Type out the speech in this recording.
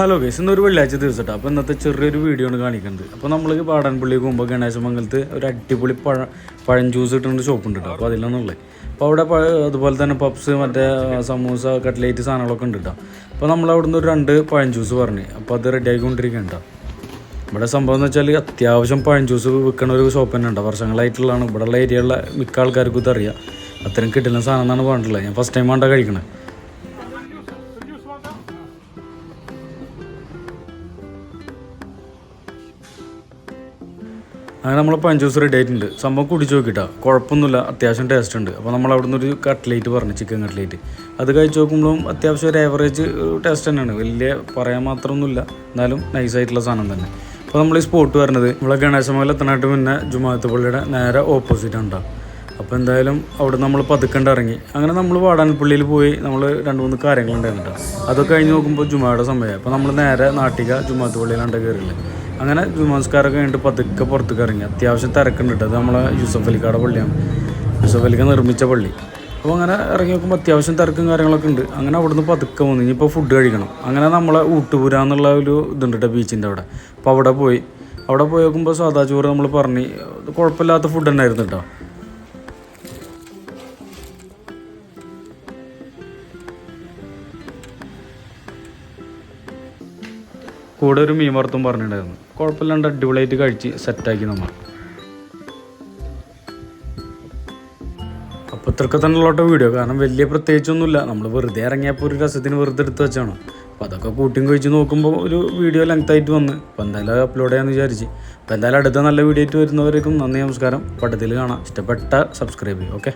Hello guys ഇന്നൊരു വെള്ളിയാഴ്ച ദിവസട്ടോ. അപ്പോൾ ഇന്നത്തെ ചെറിയൊരു വീഡിയോ ആണ് കാണിക്കുന്നത്. അപ്പോൾ നമ്മൾ പാടാൻപള്ളി ഗണേശ ഗണേശമംഗലത്ത് ഒരു അടിപൊളി പഴ പഴം ജ്യൂസ് കിട്ടുന്ന ഷോപ്പ് ഉണ്ട് കേട്ടോ അപ്പോൾ അതിലാണുള്ളത് അപ്പോൾ അവിടെ അതുപോലെ തന്നെ പപ്സ് മറ്റേ സമൂസ കട്ട്ലേറ്റ് സാധനങ്ങളൊക്കെ ഉണ്ട് കേട്ടോ അപ്പോൾ നമ്മൾ അവിടുന്ന് ഒരു രണ്ട് പഴം ജ്യൂസ് പറഞ്ഞു. അപ്പോൾ അത് റെഡി ആയിക്കൊണ്ടിരിക്കുകയാണ് കേട്ടോ ഇവിടെ സംഭവം എന്ന് വെച്ചാൽ അത്യാവശ്യം പഴം ജ്യൂസ് വിൽക്കുന്ന ഒരു ഷോപ്പ് തന്നെ ഉണ്ട്. വർഷങ്ങളായിട്ടുള്ളതാണ്. ഇവിടെയുള്ള ഏരിയയിലുള്ള മിക്ക ആൾക്കാർക്കും ഇതറിയാം അത്രയും കിട്ടുന്ന സാധനം എന്നാണ് പറഞ്ഞിട്ടുള്ളത് ഞാൻ ഫസ്റ്റ് ടൈം വേണ്ട കഴിക്കണത് അങ്ങനെ നമ്മൾ പഴം ദിവസം റെഡി ആയിട്ടുണ്ട് സംഭവം കുടിച്ച് നോക്കിയിട്ടാ കുഴപ്പമൊന്നുമില്ല അത്യാവശ്യം ടേസ്റ്റ് ഉണ്ട്. അപ്പോൾ നമ്മൾ അവിടെ നിന്നൊരു കട്ട്ലേറ്റ് പറഞ്ഞു ചിക്കൻ കട്ട്ലേറ്റ് അത് കഴിച്ച് നോക്കുമ്പോഴും അത്യാവശ്യം ഒരു ആവറേജ് ടേസ്റ്റ് തന്നെയാണ്. വലിയ പറയാൻ മാത്രമൊന്നുമില്ല. എന്നാലും നൈസായിട്ടുള്ള സാധനം തന്നെ. അപ്പോൾ നമ്മൾ ഈ സ്പോട്ട് വരുന്നത് നമ്മളെ ഗണേശമംഗലം എത്തനായിട്ട് മുന്നേ ജുമാഅത്ത് പള്ളിയുടെ നേരെ ഓപ്പോസിറ്റ് ഉണ്ടാവും അപ്പോൾ എന്തായാലും അവിടെ നമ്മൾ പതുക്കണ്ട് ഇറങ്ങി. അങ്ങനെ നമ്മൾ വാടാനപ്പള്ളിയിൽ പോയി നമ്മൾ രണ്ട് മൂന്ന് കാര്യങ്ങളുണ്ടായിരുന്നു അതൊക്കെ കഴിഞ്ഞ് നോക്കുമ്പോൾ ജുമായുടെ സമയമായി അപ്പോൾ നമ്മൾ നേരെ നാട്ടിക ജുമാഅത്ത് പള്ളിയിലാണ്ട് കയറിയില്ലേ അങ്ങനെ ജുമാസ്കാരൊക്കെ കഴിഞ്ഞിട്ട് പതുക്കെ പുറത്തേക്ക് ഇറങ്ങി. അത്യാവശ്യം തിരക്കുണ്ട് അത് നമ്മളെ യൂസഫ് അലിക്കാടെ പള്ളിയാണ്. യൂസഫ് അലിക്ക നിർമ്മിച്ച പള്ളി. അപ്പോൾ അങ്ങനെ ഇറങ്ങി നോക്കുമ്പോൾ അത്യാവശ്യം തിരക്കും കാര്യങ്ങളൊക്കെ ഉണ്ട്. അങ്ങനെ അവിടുന്ന് പതുക്കെ വന്നു. ഇനിയിപ്പോൾ ഫുഡ് കഴിക്കണം. അങ്ങനെ നമ്മളെ ഊട്ടുപുര എന്നുള്ള ഒരു ഇതുണ്ട് കേട്ടോ ബീച്ചിന്റെ അവിടെ. അപ്പോൾ അവിടെ പോയി. അവിടെ പോയി നോക്കുമ്പോൾ സാദാ ചോറ് നമ്മൾ പറഞ്ഞ്. കുഴപ്പമില്ലാത്ത ഫുഡ് തന്നെയായിരുന്നു കേട്ടോ. കൂടെ ഒരു മീൻ വറുത്തും പറഞ്ഞിട്ടുണ്ടായിരുന്നു. കുഴപ്പമില്ലാണ്ട് അടിപൊളിയായിട്ട് കഴിച്ച് സെറ്റാക്കി നമ്മൾ അപ്പോൾ ഇത്രയൊക്കെ ഉള്ളോട്ടെ വീഡിയോ കാരണം വലിയ പ്രത്യേകിച്ചൊന്നുമില്ല. നമ്മൾ വെറുതെ ഇറങ്ങിയപ്പോൾ ഒരു രസത്തിന് വെറുതെ എടുത്ത് വെച്ചാണ്. അപ്പോൾ അതൊക്കെ കൂട്ടിയും കഴിച്ച് നോക്കുമ്പോൾ ഒരു വീഡിയോ ലെങ്ത് ആയിട്ട് വന്ന്. അപ്പോൾ എന്തായാലും അപ്ലോഡ് ചെയ്യാമെന്ന് വിചാരിച്ച്. അപ്പോൾ എന്തായാലും അടുത്ത നല്ല വീഡിയോ ആയിട്ട് വരുന്നവർക്കും നന്ദി നമസ്കാരം. പട്ടത്തിൽ കാണാം. ഇഷ്ടപ്പെട്ട സബ്സ്ക്രൈബ് ചെയ്യും ഓക്കെ